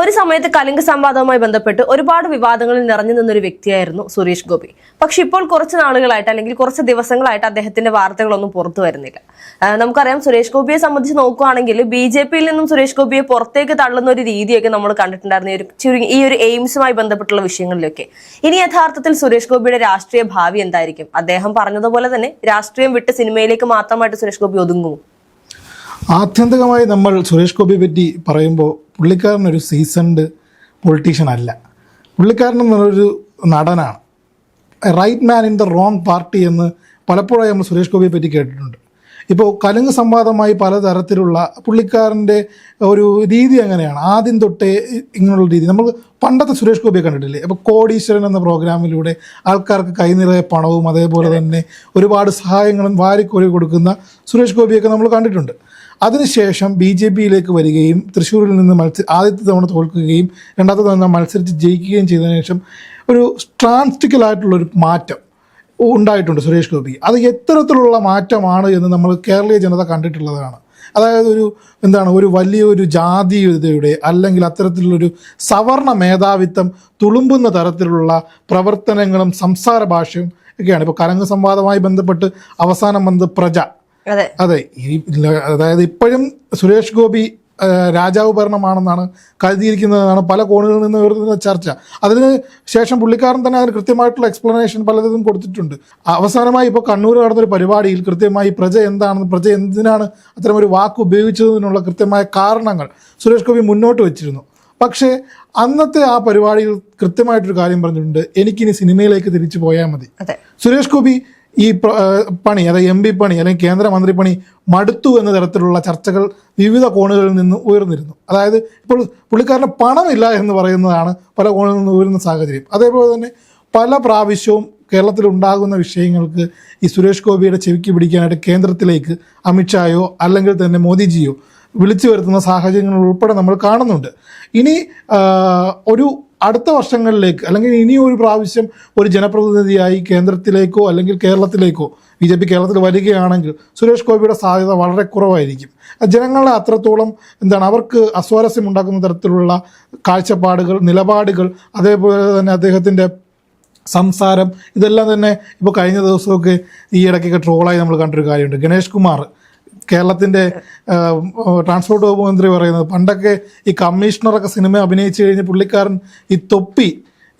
ഒരു സമയത്ത് കലിംഗ സംവാദവുമായി ബന്ധപ്പെട്ട് ഒരുപാട് വിവാദങ്ങളിൽ നിറഞ്ഞു നിന്നൊരു വ്യക്തിയായിരുന്നു സുരേഷ് ഗോപി. പക്ഷെ ഇപ്പോൾ കുറച്ച് നാളുകളായിട്ട് അല്ലെങ്കിൽ കുറച്ച് ദിവസങ്ങളായിട്ട് അദ്ദേഹത്തിന്റെ വാർത്തകളൊന്നും പുറത്തു വരുന്നില്ല. നമുക്കറിയാം സുരേഷ് ഗോപിയെ സംബന്ധിച്ച് നോക്കുകയാണെങ്കിൽ ബി ജെ പിയിൽ നിന്നും സുരേഷ് ഗോപിയെ പുറത്തേക്ക് തള്ളുന്ന ഒരു രീതിയൊക്കെ നമ്മൾ കണ്ടിട്ടുണ്ടായിരുന്നു. ഈ ഒരു ഈ ഒരു എയിംസുമായി ബന്ധപ്പെട്ടുള്ള വിഷയങ്ങളിലൊക്കെ. ഇനി യഥാർത്ഥത്തിൽ സുരേഷ് ഗോപിയുടെ രാഷ്ട്രീയ ഭാവി എന്തായിരിക്കും? അദ്ദേഹം പറഞ്ഞതുപോലെ തന്നെ രാഷ്ട്രീയം വിട്ട് സിനിമയിലേക്ക് മാത്രമായിട്ട് സുരേഷ് ഗോപി ഒതുങ്ങുമോ? ആത്യന്തികമായി നമ്മൾ സുരേഷ് ഗോപിയെ പറ്റി പറയുമ്പോൾ പുള്ളിക്കാരൻ ഒരു സീസൺഡ് പൊളിറ്റീഷ്യൻ അല്ല. പുള്ളിക്കാരൻ എന്നൊരു നടനാണ്. Right man in the wrong party എന്ന് പലപ്പോഴായി നമ്മൾ സുരേഷ് ഗോപിയെ പറ്റി കേട്ടിട്ടുണ്ട്. ഇപ്പോൾ കലുങ്ക് സംവാദമായി പലതരത്തിലുള്ള പുള്ളിക്കാരന്റെ ഒരു രീതി അങ്ങനെയാണ് ആദ്യം തൊട്ടേ ഇങ്ങനെയുള്ള രീതി. നമ്മൾ പണ്ടത്തെ സുരേഷ് ഗോപിയെ കണ്ടിട്ടില്ലേ? അപ്പോൾ കോടീശ്വരൻ എന്ന പ്രോഗ്രാമിലൂടെ ആൾക്കാർക്ക് കൈനിറയ പണവും അതേപോലെ തന്നെ ഒരുപാട് സഹായങ്ങളും വാരിക്കോരി കൊടുക്കുന്ന സുരേഷ് ഗോപിയൊക്കെ നമ്മൾ കണ്ടിട്ടുണ്ട്. അതിനുശേഷം ബി ജെ പിയിലേക്ക് വരികയും തൃശ്ശൂരിൽ നിന്ന് മത്സ ആദ്യത്തെ തവണ തോൽക്കുകയും രണ്ടാമത്തെ തവണ മത്സരിച്ച് ജയിക്കുകയും ചെയ്തതിനു ശേഷം ഒരു ട്രാൻസ്റ്റിക്കലായിട്ടുള്ളൊരു മാറ്റം ഉണ്ടായിട്ടുണ്ട് സുരേഷ് ഗോപി. അത് എത്തരത്തിലുള്ള മാറ്റമാണ് എന്ന് നമ്മൾ കേരളീയ ജനത കണ്ടിട്ടുള്ളതാണ്. അതായത് ഒരു എന്താണ് ഒരു വലിയൊരു ജാതീയതയുടെ അല്ലെങ്കിൽ അത്തരത്തിലുള്ളൊരു സവർണ മേധാവിത്വം തുളുമ്പുന്ന തരത്തിലുള്ള പ്രവർത്തനങ്ങളും സംസാര ഭാഷയും ഒക്കെയാണ്. ഇപ്പോൾ കരങ്ങ് സംവാദമായി ബന്ധപ്പെട്ട് അവസാനം വന്നത് പ്രജ. അതെ. അതായത് ഇപ്പോഴും സുരേഷ് ഗോപി രാജാവ് ഭരണമാണെന്നാണ് കരുതിയിരിക്കുന്നതാണ് പല കോണുകളിൽ നിന്ന് ഉയർന്ന ചർച്ച. അതിന് ശേഷം പുള്ളിക്കാരൻ തന്നെ അതിന് കൃത്യമായിട്ടുള്ള എക്സ്പ്ലനേഷൻ പലതും കൊടുത്തിട്ടുണ്ട്. അവസാനമായി ഇപ്പോൾ കണ്ണൂർ നടന്നൊരു പരിപാടിയിൽ കൃത്യമായി പ്രജ എന്താണെന്ന് പ്രജ എന്തിനാണ് അത്തരം ഒരു വാക്ക് ഉപയോഗിച്ചതിനുള്ള കൃത്യമായ കാരണങ്ങൾ സുരേഷ് ഗോപി മുന്നോട്ട് വെച്ചിരുന്നു. പക്ഷേ അന്നത്തെ ആ പരിപാടിയിൽ കൃത്യമായിട്ടൊരു കാര്യം പറഞ്ഞിട്ടുണ്ട്. എനിക്കിനി സിനിമയിലേക്ക് തിരിച്ചു പോയാൽ മതി. സുരേഷ് ഗോപി ഈ പണി അതായത് എം പി പണി അല്ലെങ്കിൽ കേന്ദ്രമന്ത്രി പണി മടുത്തു എന്ന തരത്തിലുള്ള ചർച്ചകൾ വിവിധ കോണുകളിൽ നിന്ന് ഉയർന്നിരുന്നു. അതായത് ഇപ്പോൾ പുള്ളിക്കാരന് പണമില്ല എന്ന് പറയുന്നതാണ് പല കോണുകളിൽ നിന്ന് ഉയരുന്ന സാഹചര്യം. അതേപോലെ തന്നെ പല പ്രാവശ്യവും കേരളത്തിൽ ഉണ്ടാകുന്ന വിഷയങ്ങൾക്ക് ഈ സുരേഷ് ഗോപിയുടെ ചെവിക്ക് പിടിക്കാനായിട്ട് കേന്ദ്രത്തിലേക്ക് അമിത്ഷായോ അല്ലെങ്കിൽ തന്നെ മോദിജിയോ വിളിച്ചു വരുത്തുന്ന സാഹചര്യങ്ങൾ ഉൾപ്പെടെ നമ്മൾ കാണുന്നുണ്ട്. ഇനി ഒരു അടുത്ത വർഷങ്ങളിലേക്ക് അല്ലെങ്കിൽ ഇനി ഒരു പ്രാവശ്യം ഒരു ജനപ്രതിനിധിയായി കേന്ദ്രത്തിലേക്കോ അല്ലെങ്കിൽ കേരളത്തിലേക്കോ ബി ജെ പി കേരളത്തിൽ വരികയാണെങ്കിൽ സുരേഷ് ഗോപിയുടെ സാധ്യത വളരെ കുറവായിരിക്കും. ജനങ്ങളെ അത്രത്തോളം എന്താണ് അവർക്ക് അസ്വാരസ്യം ഉണ്ടാക്കുന്ന തരത്തിലുള്ള കാഴ്ചപ്പാടുകൾ നിലപാടുകൾ അതേപോലെ തന്നെ അദ്ദേഹത്തിന്റെ സംസാരം ഇതെല്ലാം തന്നെ ഇപ്പോൾ കഴിഞ്ഞ ദിവസമൊക്കെ ഈ ഇടയ്ക്കൊക്കെ ട്രോളായി നമ്മൾ കണ്ടൊരു കാര്യമുണ്ട്. ഗണേഷ് കുമാർ കേരളത്തിന്റെ ട്രാൻസ്പോർട്ട് വകുപ്പ് മന്ത്രി പറയുന്നത് പണ്ടൊക്കെ ഈ കമ്മീഷണറൊക്കെ സിനിമ അഭിനയിച്ചു കഴിഞ്ഞ് പുള്ളിക്കാരൻ ഈ തൊപ്പി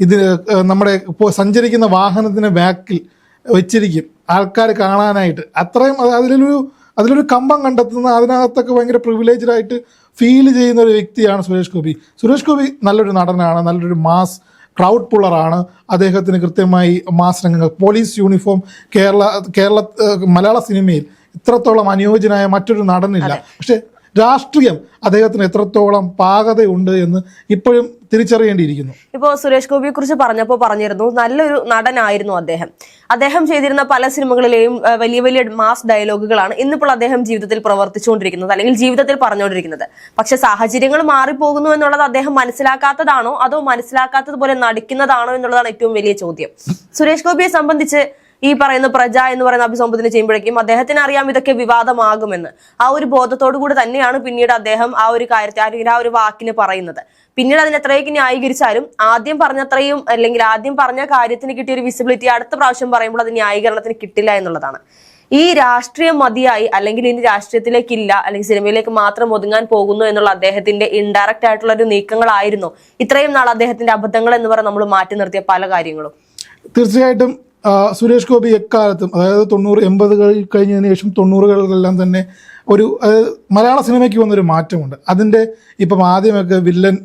ഇത് നമ്മുടെ സഞ്ചരിക്കുന്ന വാഹനത്തിന്റെ ബാക്കിൽ വെച്ചിരിക്കും ആൾക്കാർ കാണാനായിട്ട്. അത്രയും അതിലൊരു അതിലൊരു കമ്പം കണ്ടെത്തുന്ന അതിനകത്തൊക്കെ ഭയങ്കര പ്രിവിലേജ്ഡ് ആയിട്ട് ഫീൽ ചെയ്യുന്ന ഒരു വ്യക്തിയാണ് സുരേഷ് ഗോപി. സുരേഷ് ഗോപി നല്ലൊരു നടനാണ് നല്ലൊരു മാസ് ക്രൗഡ് പുള്ളറാണ് അദ്ദേഹത്തിന് കൃത്യമായി മാസ് രംഗങ്ങൾ പോലീസ് യൂണിഫോം കേരള കേരള മലയാള സിനിമയിൽ ഇത്രത്തോളം അനുയോജ്യനായ മറ്റൊരു നടനില്ല. പക്ഷെ രാഷ്ട്രീയം അദ്ദേഹത്തിന് എത്രത്തോളം പാകതയുണ്ട് എന്ന് ഇപ്പോഴും തിരിച്ചറിയേണ്ടിയിരിക്കുന്നു. ഇപ്പോ സുരേഷ് ഗോപിയെ കുറിച്ച് പറഞ്ഞപ്പോൾ പറഞ്ഞിരുന്നു നല്ലൊരു നടനായിരുന്നു അദ്ദേഹം. അദ്ദേഹം ചെയ്തിരുന്ന പല സിനിമകളിലെയും വലിയ വലിയ മാസ് ഡയലോഗുകളാണ് ഇന്നിപ്പോൾ അദ്ദേഹം ജീവിതത്തിൽ പ്രവർത്തിച്ചുകൊണ്ടിരിക്കുന്നത് അല്ലെങ്കിൽ ജീവിതത്തിൽ പറഞ്ഞുകൊണ്ടിരിക്കുന്നത്. പക്ഷെ സാഹചര്യങ്ങൾ മാറിപ്പോകുന്നു എന്നുള്ളത് അദ്ദേഹം മനസ്സിലാക്കാത്തതാണോ അതോ മനസ്സിലാക്കാത്തതുപോലെ നടിക്കുന്നതാണോ എന്നുള്ളതാണ് ഏറ്റവും വലിയ ചോദ്യം. സുരേഷ് ഗോപിയെ സംബന്ധിച്ച് ഈ പറയുന്ന പ്രജ എന്ന് പറയുന്ന അഭിസംബോധന ചെയ്യുമ്പോഴേക്കും അദ്ദേഹത്തിന് അറിയാം ഇതൊക്കെ വിവാദമാകുമെന്ന്. ആ ഒരു ബോധത്തോടു കൂടി തന്നെയാണ് പിന്നീട് അദ്ദേഹം ആ ഒരു കാര്യത്തെ അല്ലെങ്കിൽ ആ ഒരു വാക്കിന് പറയുന്നത്. പിന്നീട് അതിന് എത്രയൊക്കെ ന്യായീകരിച്ചാലും ആദ്യം പറഞ്ഞത്രയും അല്ലെങ്കിൽ ആദ്യം പറഞ്ഞ കാര്യത്തിന് കിട്ടിയ ഒരു വിസിബിലിറ്റി അടുത്ത പ്രാവശ്യം പറയുമ്പോൾ അത് ന്യായീകരണത്തിന് കിട്ടില്ല എന്നുള്ളതാണ്. ഈ രാഷ്ട്രീയം മതിയായി അല്ലെങ്കിൽ ഇനി രാഷ്ട്രീയത്തിലേക്കില്ല അല്ലെങ്കിൽ സിനിമയിലേക്ക് മാത്രം ഒതുങ്ങാൻ പോകുന്നു എന്നുള്ള അദ്ദേഹത്തിന്റെ ഇൻഡയറക്റ്റ് ആയിട്ടുള്ള ഒരു നീക്കങ്ങളായിരുന്നു. ഇത്രയും നാൾ അദ്ദേഹത്തിന്റെ അബദ്ധങ്ങൾ എന്ന് പറഞ്ഞ് നമ്മൾ മാറ്റി നിർത്തിയ പല കാര്യങ്ങളും. തീർച്ചയായിട്ടും സുരേഷ് ഗോപി എക്കാലത്തും അതായത് തൊണ്ണൂറ് എൺപതുകളിൽ കഴിഞ്ഞതിന് ശേഷം തൊണ്ണൂറുകളിലെല്ലാം തന്നെ ഒരു മലയാള സിനിമയ്ക്ക് വന്നൊരു മാറ്റമുണ്ട്. അതിന്റെ ഇപ്പം ആദ്യമൊക്കെ വില്ലൻ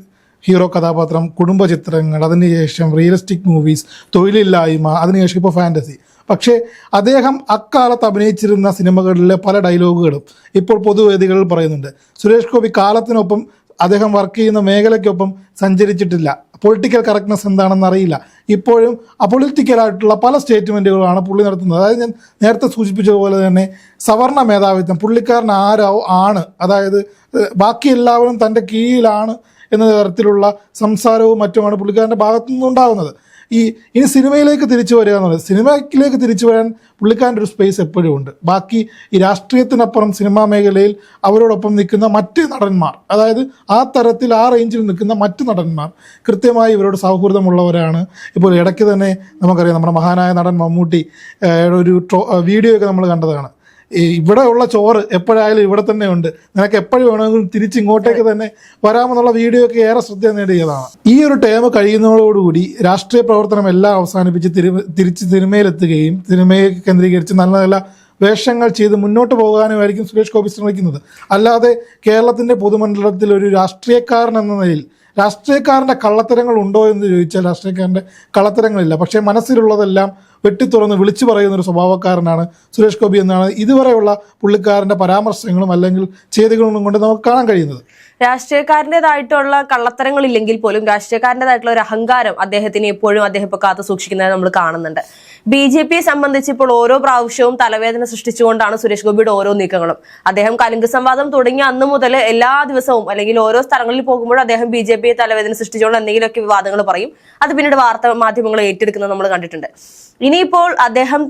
ഹീറോ കഥാപാത്രം കുടുംബ ചിത്രങ്ങൾ അതിനുശേഷം റിയലിസ്റ്റിക് മൂവീസ് തൊഴിലില്ലായ്മ അതിനുശേഷം ഇപ്പോൾ ഫാന്റസി പക്ഷേ അദ്ദേഹം അക്കാലത്ത് അഭിനയിച്ചിരുന്ന സിനിമകളിലെ പല ഡയലോഗുകളും ഇപ്പോൾ പൊതുവേദികളിൽ പറയുന്നുണ്ട്. സുരേഷ് ഗോപി കാലത്തിനൊപ്പം അദ്ദേഹം വർക്ക് ചെയ്യുന്ന മേഖലയ്ക്കൊപ്പം സഞ്ചരിച്ചിട്ടില്ല. പൊളിറ്റിക്കൽ കറക്റ്റ്നെസ് എന്താണെന്ന് അറിയില്ല. ഇപ്പോഴും അപൊളിറ്റിക്കലായിട്ടുള്ള പല സ്റ്റേറ്റ്മെന്റുകളാണ് പുള്ളി നടത്തുന്നത്. അതായത് ഞാൻ നേരത്തെ സൂചിപ്പിച്ചതുപോലെ തന്നെ സവർണ മേധാവിത്വം പുള്ളിക്കാരൻ ആരോ ആണ്. അതായത് ബാക്കി എല്ലാവരും തന്റെ കീഴിലാണ് എന്ന തരത്തിലുള്ള സംസാരവും മറ്റുമാണ് പുള്ളിക്കാരന്റെ ഭാഗത്തു നിന്നുണ്ടാകുന്നത് ഈ ഇനി സിനിമയിലേക്ക് തിരിച്ചു വരിക എന്ന് പറയുന്നത് സിനിമയിലേക്ക് തിരിച്ചു വരാൻ പുള്ളിക്കാരന്റെ ഒരു സ്പേസ് എപ്പോഴും ഉണ്ട്. ബാക്കി ഈ രാഷ്ട്രീയത്തിനപ്പുറം സിനിമാ മേഖലയിൽ അവരോടൊപ്പം നിൽക്കുന്ന മറ്റ് നടന്മാർ അതായത് ആ തരത്തിൽ ആ റേഞ്ചിൽ നിൽക്കുന്ന മറ്റ് നടന്മാർ കൃത്യമായി ഇവരോട് സൗഹൃദമുള്ളവരാണ്. ഇപ്പോൾ ഇടയ്ക്ക് തന്നെ നമുക്കറിയാം നമ്മുടെ മഹാനായ നടൻ മമ്മൂട്ടി ഒരു വീഡിയോ ഒക്കെ നമ്മൾ കണ്ടതാണ്. ഇവിടെ ഉള്ള ചോറ് എപ്പോഴായാലും ഇവിടെ തന്നെ ഉണ്ട്. നിനക്ക് എപ്പോഴും വേണമെങ്കിലും തിരിച്ച് ഇങ്ങോട്ടേക്ക് തന്നെ വരാമെന്നുള്ള വീഡിയോ ഒക്കെ ഏറെ ശ്രദ്ധ നേടിയതാണ്. ഈ ഒരു ടേം കഴിയുന്നതോടുകൂടി രാഷ്ട്രീയ പ്രവർത്തനം എല്ലാം അവസാനിപ്പിച്ച് തിരു- തിരിച്ച് സിനിമയിലെത്തുകയും സിനിമയെ കേന്ദ്രീകരിച്ച് നല്ല നല്ല വേഷങ്ങൾ ചെയ്ത് മുന്നോട്ട് പോകാനുമായിരിക്കും സുരേഷ് ഗോപി ശ്രമിക്കുന്നത്. അല്ലാതെ കേരളത്തിന്റെ പൊതുമണ്ഡലത്തിൽ ഒരു രാഷ്ട്രീയക്കാരൻ എന്ന നിലയിൽ രാഷ്ട്രീയക്കാരന്റെ കള്ളത്തരങ്ങൾ ഉണ്ടോ എന്ന് ചോദിച്ചാൽ രാഷ്ട്രീയക്കാരന്റെ കള്ളത്തരങ്ങളില്ല. പക്ഷേ മനസ്സിലുള്ളതെല്ലാം വെട്ടിത്തുറന്ന് വിളിച്ചു പറയുന്ന ഒരു സ്വഭാവക്കാരനാണ് സുരേഷ് ഗോപി എന്നാണ് ഇതുവരെയുള്ള പുള്ളിക്കാരന്റെ പരാമർശങ്ങളും അല്ലെങ്കിൽ ചെയ്തികളും കൊണ്ട് നമുക്ക് കാണാൻ കഴിയുന്നത്. രാഷ്ട്രീയക്കാരന്റെതായിട്ടുള്ള കള്ളത്തരങ്ങളില്ലെങ്കിൽ പോലും രാഷ്ട്രീയക്കാരന്റെതായിട്ടുള്ള ഒരു അഹങ്കാരം അദ്ദേഹത്തിന് എപ്പോഴും അദ്ദേഹം ഇപ്പോൾ കാത്തു സൂക്ഷിക്കുന്നത് നമ്മൾ കാണുന്നുണ്ട്. ബി ജെ പിയെ സംബന്ധിച്ച് ഇപ്പോൾ ഓരോ പ്രാവശ്യവും തലവേദന സൃഷ്ടിച്ചുകൊണ്ടാണ് സുരേഷ് ഗോപിയുടെ ഓരോ നീക്കങ്ങളും. അദ്ദേഹം കലുങ്ക് സംവാദം തുടങ്ങിയ അന്ന് മുതൽ എല്ലാ ദിവസവും അല്ലെങ്കിൽ ഓരോ സ്ഥലങ്ങളിൽ പോകുമ്പോഴും അദ്ദേഹം ബി ജെ പിയെ തലവേദന സൃഷ്ടിച്ചുകൊണ്ട് എന്തെങ്കിലുമൊക്കെ വിവാദങ്ങൾ പറയും. അത് പിന്നീട് വാർത്താ മാധ്യമങ്ങൾ ഏറ്റെടുക്കുന്നത് നമ്മൾ കണ്ടിട്ടുണ്ട്. ഇനിയിപ്പോൾ അദ്ദേഹം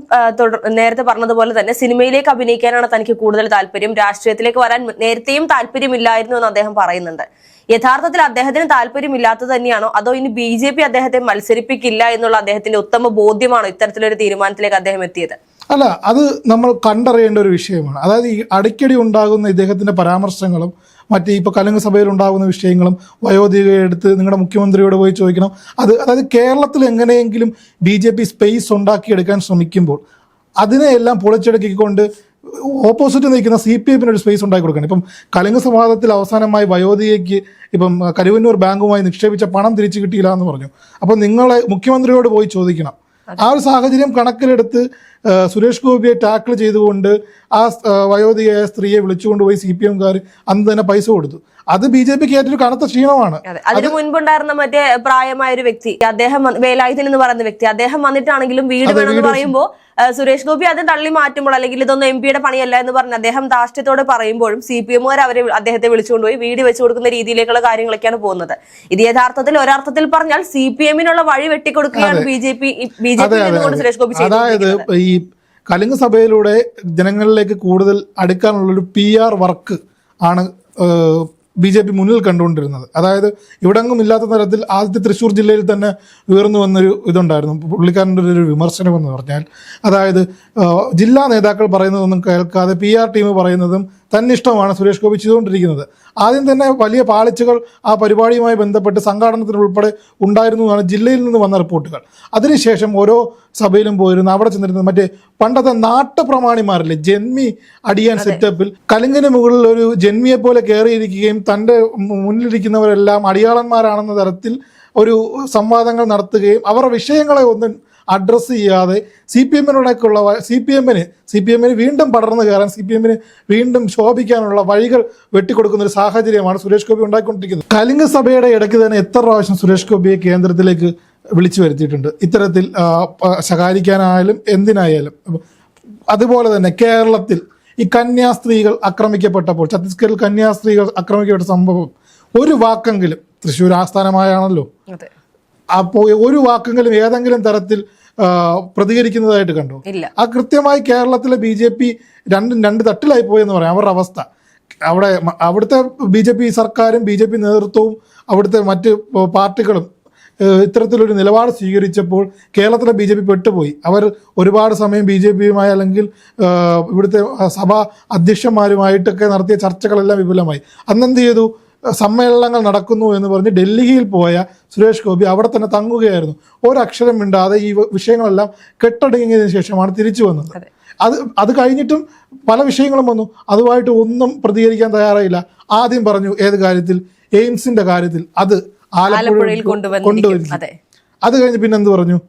നേരത്തെ പറഞ്ഞതുപോലെ തന്നെ സിനിമയിലേക്ക് അഭിനയിക്കാനാണ് തനിക്ക് കൂടുതൽ താല്പര്യം. രാഷ്ട്രീയത്തിലേക്ക് വരാൻ നേരത്തെയും താല്പര്യമില്ലായിരുന്നു എന്ന് അദ്ദേഹം പറയുന്നുണ്ട്. യഥാർത്ഥത്തിൽ അദ്ദേഹത്തിന് താല്പര്യമില്ലാത്തത് തന്നെയാണോ? അതോ ഇനി ബി ജെ പി അദ്ദേഹത്തെ മത്സരിപ്പിക്കില്ല എന്നുള്ള അദ്ദേഹത്തിന്റെ ഉത്തമ ബോധ്യമാണോ ഇത്തരത്തിലൊരു തീരുമാനത്തിലേക്ക് അദ്ദേഹം എത്തിയത്? അല്ല അത് നമ്മൾ കണ്ടറിയേണ്ട ഒരു വിഷയമാണ്. അതായത് ഈ അടിക്കടി ഉണ്ടാകുന്ന ഇദ്ദേഹത്തിന്റെ പരാമർശങ്ങളും മറ്റേ ഇപ്പോൾ കലങ്ക് സഭയിൽ ഉണ്ടാകുന്ന വിഷയങ്ങളും വയോധിക എടുത്ത് നിങ്ങളുടെ മുഖ്യമന്ത്രിയോട് പോയി ചോദിക്കണം. അത് അതായത് കേരളത്തിൽ എങ്ങനെയെങ്കിലും ബി ജെ പി സ്പേസ് ഉണ്ടാക്കിയെടുക്കാൻ ശ്രമിക്കുമ്പോൾ അതിനെയെല്ലാം പൊളിച്ചെടുക്കിക്കൊണ്ട് ഓപ്പോസിറ്റ് നിൽക്കുന്ന സി പി എഫിന് ഒരു സ്പേസ് ഉണ്ടാക്കി കൊടുക്കണം. ഇപ്പം കലിംഗ സംവാദത്തിൽ അവസാനമായി വയോധികയ്ക്ക് ഇപ്പം കരുവന്നൂർ ബാങ്കുമായി നിക്ഷേപിച്ച പണം തിരിച്ചു കിട്ടിയില്ല എന്ന് പറഞ്ഞു. അപ്പോൾ നിങ്ങളെ മുഖ്യമന്ത്രിയോട് പോയി ചോദിക്കണം. ആ ഒരു സാഹചര്യം കണക്കിലെടുത്ത് സുരേഷ് ഗോപിയെ ടാക്കിൾ ചെയ്തുകൊണ്ട് ആ വയോധികയായ സ്ത്രീയെ വിളിച്ചുകൊണ്ട് പോയി സി പി എംകാർ അന്ന് തന്നെ പൈസ കൊടുത്തു. അത് ബി ജെ പിക്ക് ഏറ്റൊരു കനത്ത ക്ഷീണമാണ്. അതിന് മുൻപുണ്ടായിരുന്ന മറ്റേ പ്രായമായ ഒരു വ്യക്തി അദ്ദേഹം വേലായുധൻ എന്ന് പറയുന്ന വ്യക്തി അദ്ദേഹം വന്നിട്ടാണെങ്കിലും വീട് വേണമെന്ന് പറയുമ്പോൾ സുരേഷ് ഗോപി അത് തള്ളി മാറ്റുമ്പോൾ അല്ലെങ്കിൽ ഇതൊന്നും എം പിയുടെ പണിയല്ല എന്ന് പറഞ്ഞ് അദ്ദേഹം ധാർഷ്ട്യത്തോടെ പറയുമ്പോഴും സി പി എമ്മുകാർ അവരെ അദ്ദേഹത്തെ വിളിച്ചുകൊണ്ടുപോയി വീട് വെച്ചു കൊടുക്കുന്ന രീതിയിലേക്കുള്ള കാര്യങ്ങളൊക്കെയാണ് പോകുന്നത്. ഇത് യഥാർത്ഥത്തിൽ ഒരർത്ഥത്തിൽ പറഞ്ഞാൽ സി പി എമ്മിനുള്ള വഴി വെട്ടിക്കൊടുക്കുകയാണ് B J P B J P Suresh Gopi അതായത് ഈ കലിംഗ സഭയിലൂടെ ജനങ്ങളിലേക്ക് കൂടുതൽ അടുക്കാനുള്ളൊരു പി ആർ വർക്ക് ആണ് ബി ജെ പി മുന്നിൽ കണ്ടുകൊണ്ടിരുന്നത്. അതായത് ഇവിടെങ്ങും ഇല്ലാത്ത തരത്തിൽ ആദ്യത്തെ തൃശ്ശൂർ ജില്ലയിൽ തന്നെ ഉയർന്നു വന്നൊരു ഇതുണ്ടായിരുന്നു. പുള്ളിക്കാരന്റെ ഒരു വിമർശനം എന്ന് പറഞ്ഞാൽ അതായത് ജില്ലാ നേതാക്കൾ പറയുന്നതൊന്നും കേൾക്കാതെ പി ആർ ടീം പറയുന്നതും തന്നിഷ്ടമാണ് സുരേഷ് ഗോപി ചെയ്തുകൊണ്ടിരിക്കുന്നത്. ആദ്യം തന്നെ വലിയ പാളിച്ചകൾ ആ പരിപാടിയുമായി ബന്ധപ്പെട്ട് സംഘാടനത്തിന് ഉൾപ്പെടെ ഉണ്ടായിരുന്നു എന്നാണ് ജില്ലയിൽ നിന്ന് വന്ന റിപ്പോർട്ടുകൾ. അതിനുശേഷം ഓരോ സഭയിലും പോയിരുന്നു. അവിടെ ചെന്നിരുന്നത് മറ്റേ പണ്ടത്തെ നാട്ടുപ്രമാണിമാരില്ലേ? ജന്മി അടിയാൻ സെറ്റപ്പിൽ കലിങ്ങിന് മുകളിൽ ഒരു ജന്മിയെ പോലെ കയറിയിരിക്കുകയും തന്റെ മുന്നിലിരിക്കുന്നവരെല്ലാം അടിയാളന്മാരാണെന്ന തരത്തിൽ ഒരു സംവാദങ്ങൾ നടത്തുകയും അവരുടെ വിഷയങ്ങളെ ഒന്നും അഡ്രസ്സ് ചെയ്യാതെ സി പി എമ്മിനോടൊക്കെയുള്ള സി പി എമ്മിന് സി പി എമ്മിന് വീണ്ടും പടർന്നു കയറാൻ സി പി എമ്മിന് വീണ്ടും ശോഭിക്കാനുള്ള വഴികൾ വെട്ടിക്കൊടുക്കുന്ന ഒരു സാഹചര്യമാണ് സുരേഷ് ഗോപി ഉണ്ടായിക്കൊണ്ടിരിക്കുന്നത്. കലിംഗ സഭയുടെ ഇടയ്ക്ക് തന്നെ എത്ര പ്രാവശ്യം സുരേഷ് ഗോപിയെ കേന്ദ്രത്തിലേക്ക് വിളിച്ചു വരുത്തിയിട്ടുണ്ട്? ഇത്തരത്തിൽ ശകാരിക്കാനായാലും എന്തിനായാലും. അതുപോലെ തന്നെ കേരളത്തിൽ ഈ കന്യാസ്ത്രീകൾ ആക്രമിക്കപ്പെട്ടപ്പോൾ ഛത്തീസ്ഗഡിൽ കന്യാസ്ത്രീകൾ ആക്രമിക്കപ്പെട്ട സംഭവം ഒരു വാക്കെങ്കിലും തൃശ്ശൂർ ആസ്ഥാനമായാണല്ലോ. അപ്പോൾ ഒരു വാക്കെങ്കിലും ഏതെങ്കിലും തരത്തിൽ പ്രതികരിക്കുന്നതായിട്ട് കണ്ടു. ആ കൃത്യമായി കേരളത്തിലെ ബി ജെ പി രണ്ടും രണ്ട് തട്ടിലായി പോയെന്ന് പറയാം. അവരുടെ അവസ്ഥ. അവിടെ അവിടുത്തെ ബി ജെ പി സർക്കാരും ബി ജെ പി നേതൃത്വവും അവിടുത്തെ മറ്റ് പാർട്ടികളും ഇത്തരത്തിലൊരു നിലപാട് സ്വീകരിച്ചപ്പോൾ കേരളത്തിലെ ബി ജെ പി പെട്ടുപോയി. അവർ ഒരുപാട് സമയം ബി ജെ പിയുമായി അല്ലെങ്കിൽ ഇവിടുത്തെ സഭാ അധ്യക്ഷന്മാരുമായിട്ടൊക്കെ നടത്തിയ ചർച്ചകളെല്ലാം വിപുലമായി. അന്നെന്ത് ചെയ്തു? സമ്മേളനങ്ങൾ നടക്കുന്നു എന്ന് പറഞ്ഞ് ഡൽഹിയിൽ പോയ സുരേഷ് ഗോപി അവിടെ തന്നെ തങ്ങുകയായിരുന്നു. ഒരക്ഷരം മിണ്ടാതെ ഈ വിഷയങ്ങളെല്ലാം കെട്ടടങ്ങിയതിനു ശേഷമാണ് തിരിച്ചു വന്നത്. അത്. അത് കഴിഞ്ഞിട്ടും പല വിഷയങ്ങളും വന്നു. അതുമായിട്ട് ഒന്നും പ്രതികരിക്കാൻ തയ്യാറായില്ല. ആദ്യം പറഞ്ഞു ഏത് കാര്യത്തിൽ? എയിംസിന്റെ കാര്യത്തിൽ. അത് ആലപ്പുഴയിൽ അതെ. അത് കഴിഞ്ഞ് പിന്നെ എന്ത് പറഞ്ഞു?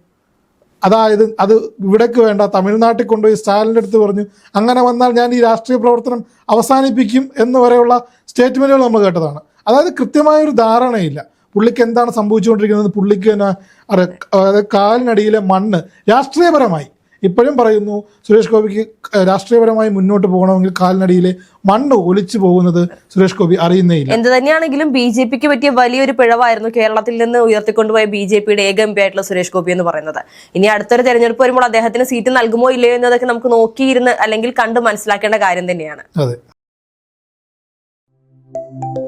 അതായത് അത് ഇവിടേക്ക് വേണ്ട തമിഴ്നാട്ടിൽ കൊണ്ടുപോയി സ്റ്റാലിന്റെ അടുത്ത് പറഞ്ഞു അങ്ങനെ വന്നാൽ ഞാൻ ഈ രാഷ്ട്രീയ പ്രവർത്തനം അവസാനിപ്പിക്കും എന്ന് വരെയുള്ള സ്റ്റേറ്റ്മെന്റുകൾ നമ്മൾ കേട്ടതാണ്. അതായത് കൃത്യമായൊരു ധാരണയില്ല. പുള്ളിക്ക് എന്താണ് സംഭവിച്ചുകൊണ്ടിരിക്കുന്നത്? പുള്ളിക്ക് തന്നെ അറിയാം. അതായത് കാലിനടിയിലെ മണ്ണ് രാഷ്ട്രീയപരമായി. ഇപ്പോഴും പറയുന്നു സുരേഷ് ഗോപിക്ക് രാഷ്ട്രീയപരമായി മുന്നോട്ട് പോകണമെങ്കിൽ കാലിനടിയിലെ മണ്ണ് ഒലിച്ചു പോകുന്നത് സുരേഷ് ഗോപി അറിയുന്നേയില്ല എന്ത് തന്നെയാണെങ്കിലും ബി ജെ പിക്ക് പറ്റിയ വലിയൊരു പിഴവായിരുന്നു കേരളത്തിൽ നിന്ന് ഉയർത്തിക്കൊണ്ടുപോയ ബി ജെ പിയുടെ ഏക എം പി ആയിട്ടുള്ള സുരേഷ് ഗോപി എന്ന് പറയുന്നത്. ഇനി അടുത്തൊരു തെരഞ്ഞെടുപ്പ് വരുമ്പോൾ അദ്ദേഹത്തിന് സീറ്റ് നൽകുമോ ഇല്ലയോ എന്നതൊക്കെ നമുക്ക് നോക്കിയിരുന്ന് അല്ലെങ്കിൽ കണ്ട് മനസ്സിലാക്കേണ്ട കാര്യം തന്നെയാണ്. അതെ. Thank you.